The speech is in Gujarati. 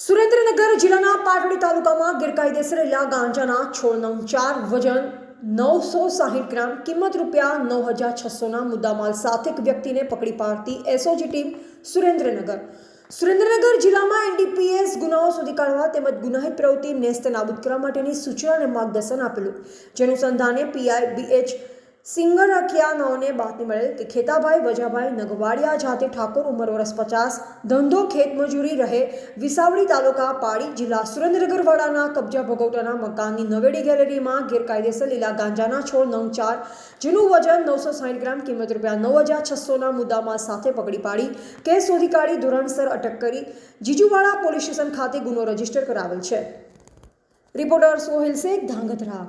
સુરેન્દ્રનગર જિલ્લાના પાટડી તાલુકામાં ગેરકાયદેસર રહેલા ગાંજાના છોડ નંગ ચાર વજન નવસો સાહીઠ ગ્રામ કિંમત રૂપિયા નવ હજાર છસોના મુદ્દામાલ સાથે એક વ્યક્તિને પકડી પાડતી એસઓજી ટીમ સુરેન્દ્રનગર. સુરેન્દ્રનગર જિલ્લામાં એનડીપીએસ ગુનાઓ શોધી કાઢવા તેમજ ગુનાહિત પ્રવૃત્તિ નેસ્ત નાબૂદ કરવા માટેની સૂચના અને માર્ગદર્શન આપેલું. જેનું સંધાને પીઆઈ બીએચ સિંગર રખિયાનોને બાતમી મળેલ કે ખેતાભાઈ વજાભાઈ નગવાડિયા જાતે ઠાકોર ઉંમર વર્ષ પચાસ, ધંધો ખેતમજૂરી રહે, વિસાવડી તાલુકા પાડી જિલ્લા સુરેન્દ્રનગર વાડાના કબજા ભોગવટાના મકાનની નવેડી ગેલેરીમાં ગેરકાયદેસર લીલા ગાંજાના છોડ નંગ ચાર, જેનું વજન નવસો સાઠ ગ્રામ, કિંમત રૂપિયા નવ હજાર છસોના મુદ્દામાં સાથે પકડી પાડી, કેસ શોધી કાઢી ધોરણસર અટક કરી, જીજુવાડા પોલીસ સ્ટેશન ખાતે ગુનો રજિસ્ટર કરાવેલ છે. રિપોર્ટર સોહેલ શેખ, ધાંગધ્રા.